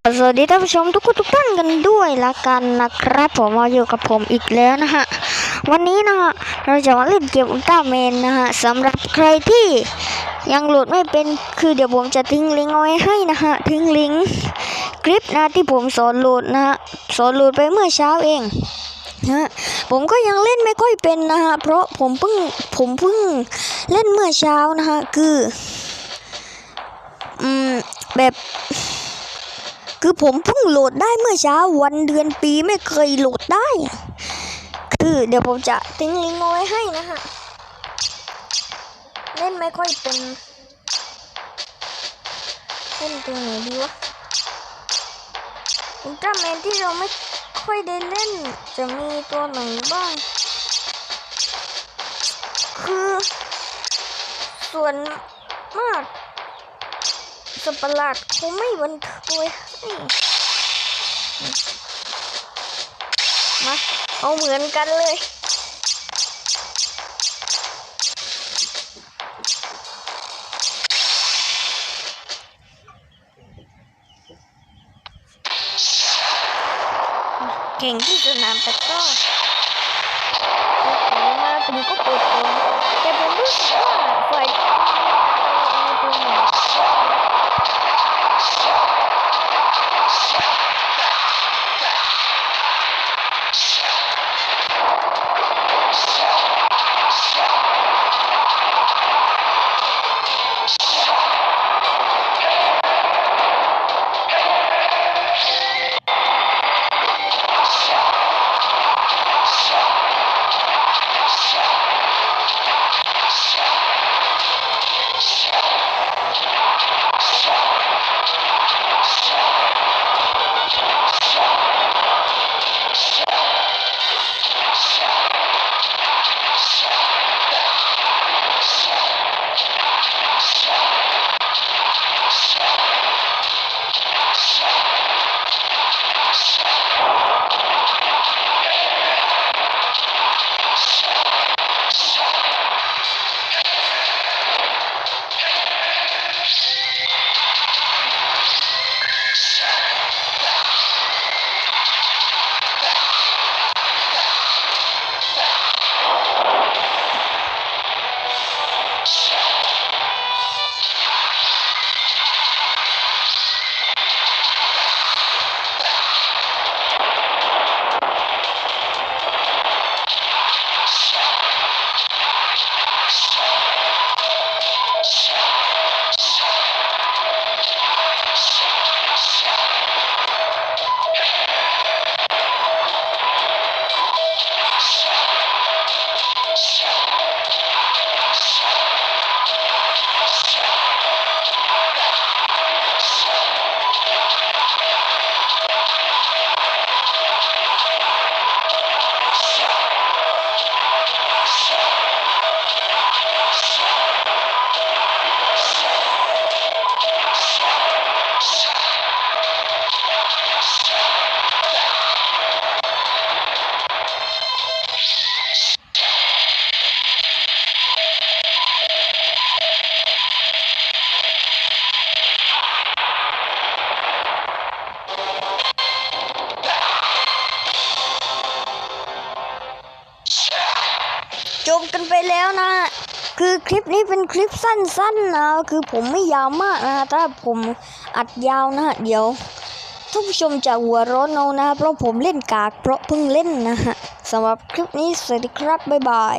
ก็สวัสดีท่านผู้ชมทุกคนทุกท่านกันด้วยละกันนะครับ ผมมาอยู่กับผมอีกแล้วนะฮะวันนี้นะฮะเราจะมาเล่นเกมอุลตร้าแมนนะฮะสำหรับใครที่ยังโหลดไม่เป็นคือเดี๋ยวผมจะทิ้งลิงก์เอาไว้ให้นะฮะทิ้งลิงก์คลิปนะที่ผมสอนโหลดนะฮะสอนโหลดไปเมื่อเช้าเองนะฮะผมก็ยังเล่นไม่ค่อยเป็นนะฮะเพราะผมเพิ่งผมเพิ่งเล่นเมื่อเช้านะฮะคืออืมแบบ คือผมเพิ่งโหลดได้เมื่อเช้าวันเดือนปีไม่เคยโหลดได้ คือเดี๋ยวผมจะทิ้งลิงก์เอาไว้ให้นะฮะเล่นไม่ค่อยเป็นเล่นตัวไหนดีวะอุลตร้าแมนที่เราไม่ค่อยได้เล่น จะมีตัวไหนบ้าง คือส่วนมากสัตว์ประหลาดคงไม่บันทึกไว้ให้ มา เอาเหมือนกันเลย เก่งที่สนามแต่ก็โอ้โหมาถึงก็เปิดก่อนแต่ผมรู้สึกว่าฝ่าย บกันไปแล้วนะ คือคลิปนี้เป็นคลิปสั้นๆนะ คือผมไม่ยาวมากนะถ้าผมอัดยาวนะเดี๋ยวท่านผู้ชมจะหัวร้อนเอานะเพราะผมเล่นกากเพราะเพิ่งเล่นนะฮะสำหรับคลิปนี้สวัสดีครับ บ๊ายบาย